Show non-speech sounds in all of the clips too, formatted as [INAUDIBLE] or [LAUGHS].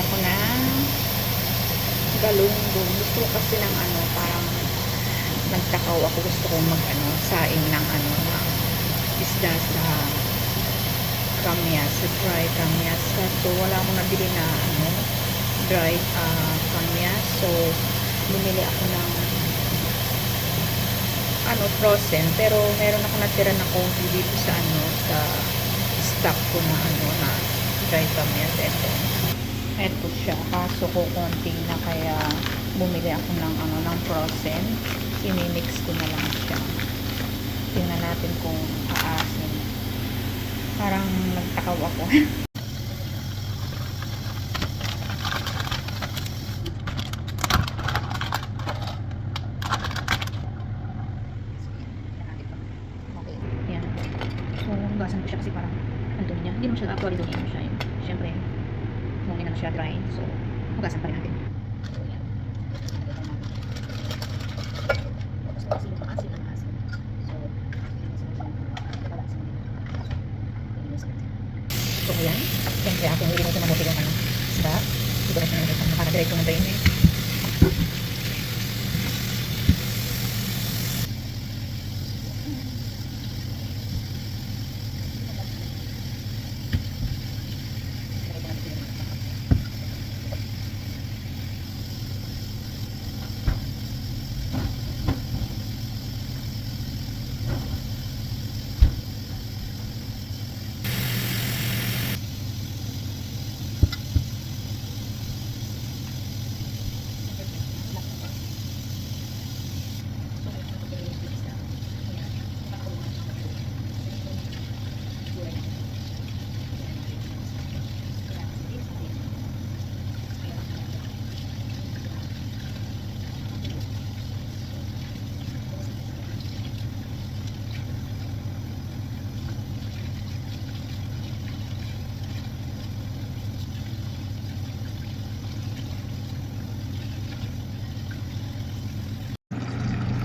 ako ng galunggong. Gusto ko kasi ng ano, parang nagtakaw ako. Gusto kong mag ano, saing ng ano, isda sa kamyas, sa dry kamyas. Kaso wala akong nabili na ano, dry uh, kamyas. So, bumili ako ng ano, frozen. Pero meron ako natira na konti dito sa ano, sa stock ko na ano, na dry kamyas. Ito. Ito siya. Kaso ko konti na kaya bumili ako ng ano, ng frozen. Imimix ko na lang siya. Tingnan natin kung aasin. Parang nagtakaw ako. Okay. [LAUGHS] Yan. So, hugasan ko siya kasi parang andun niya. Hindi naman siya actually dumi naman siya. Siyempre, muna na siya dry. So, hugasan pa rin natin. So, yan. Gusto kasi yung asin ang asin. So, So, ayan. Siyempre, ako hindi mo ito mabuti yung ano, isda. Hindi ko na siya nakita. Nakakadiretso na tayo eh.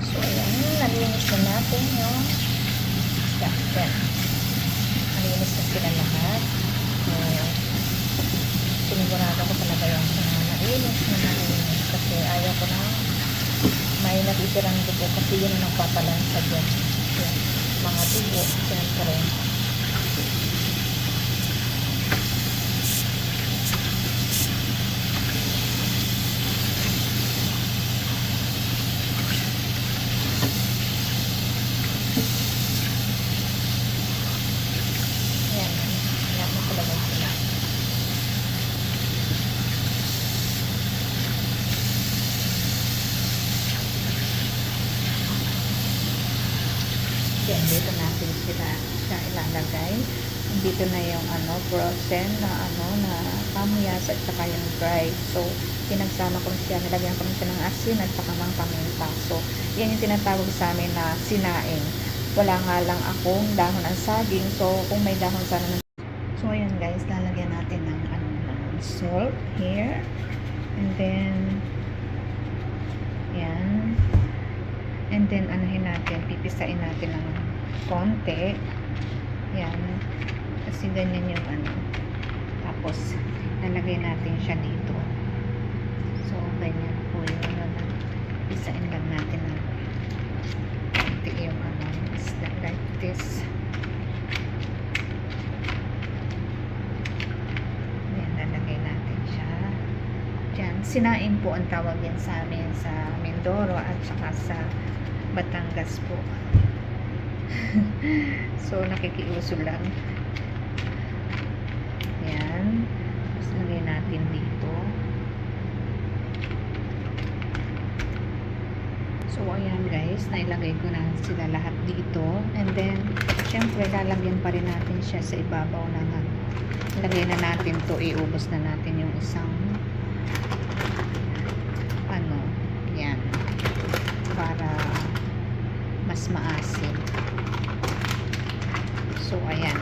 So, ayan. Nalinis na natin yung. Yan. Nalinis na sila lahat. Uh, sinigurado ko talaga yung uh, nalinis na nalinis kasi ayaw ko na may natitirang dugo kasi yun ang nagpapalansa dyan. Yung mga dugo, siyempre. Yan. Yan mo talaga sila. Yan, dito natin sila siya ilalagay. Dito na yung ano, frozen na ano, na pamuyas at saka yung dry. So, pinagsama ko siya, nilagyan ko siya ng asin at saka ng paminta. So, yan yung tinatawag sa amin na sinaing. Wala nga lang akong dahon ng saging. So, kung may dahon sana ng So, ayan guys, lalagyan natin ng, ano, salt here. And then, yan. And then, anahin natin, pipisain natin ng konti. Yan. Kasi ganyan yung ano. Tapos, lalagay natin siya dito. So, ganyan po yun. Ano, pisain lang natin ng konti yung ano, like this. Sinain po ang tawag yan sa amin sa Mindoro at saka sa Batangas po. [LAUGHS] so, nakikiuso lang. Yan. Tapos, lagay natin dito. So, ayan guys, nailagay ko na sila lahat dito. And then, syempre, lalagyan pa rin natin siya sa ibabaw na ano. Lagay na natin to iubos na natin yung isang ano, yan. Para mas maasim. So, ayan.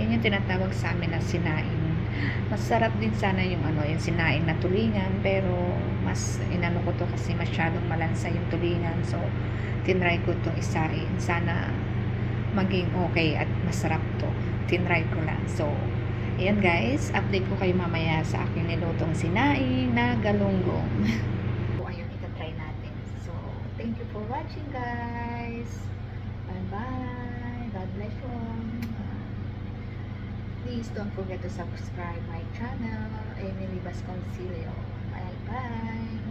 Yan yung tinatawag sa amin na sinaing. Masarap din sana yung ano, yung sinaing na tulingan, pero mas inano ko to kasi masyadong malansa yung tulingan. So, tinry ko itong isain. Sana maging okay at masarap to. Tinry ko lang. So, Ayan guys, update ko kayo mamaya sa aking nilutong sinaing na galunggong. [LAUGHS] so, ayun, itatry natin. So, thank you for watching guys. Bye-bye. God bless you. Please don't forget to subscribe my channel, Emily Vasconcilio. Bye-bye.